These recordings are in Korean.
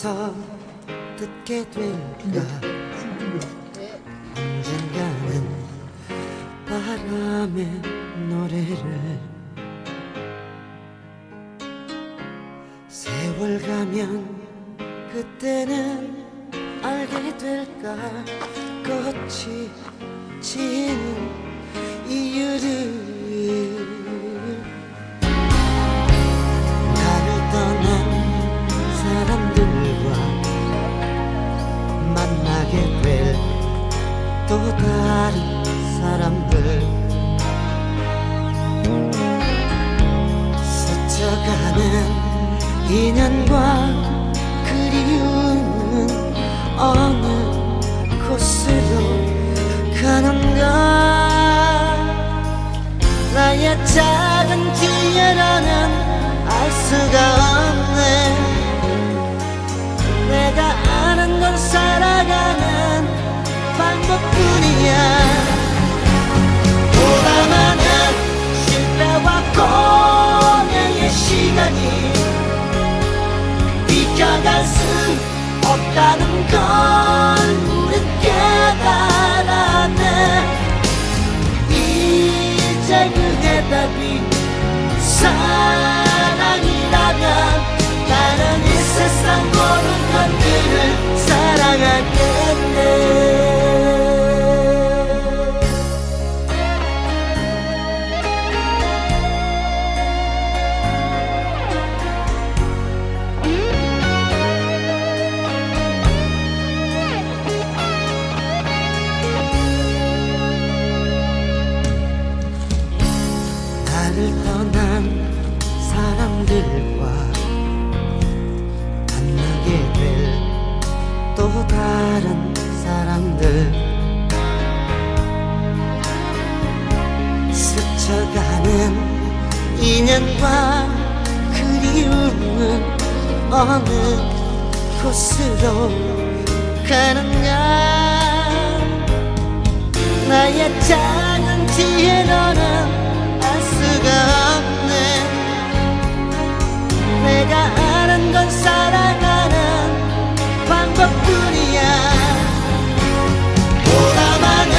살면서 듣게 될까? 언젠가는 바람의 노래를 세월 가면 그때는 알게 될까? 꽃이 지는 이유를 다른 사람들. 스쳐가는 인연과 그리움은 어느 곳으로 가는가? 나의 작은 뒤에라는 알 수가 없네. 내가 아는 건 살아가는 방법뿐이야 시 스쳐가는 인연과 그리움은 어느 곳으로 가는가 나의 작은 지혜로는 알 수가 없네. 내가 아는 건 살아가는 방법뿐이야. 많은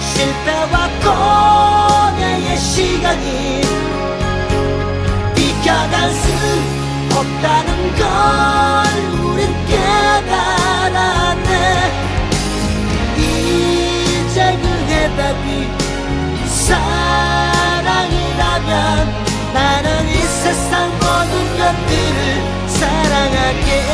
실패와 고 시간이 비켜갈 수 없다는 걸 우린 깨달았네. 이제 그 해답이 사랑이라면 나는 이 세상 모든 것들을 사랑하겠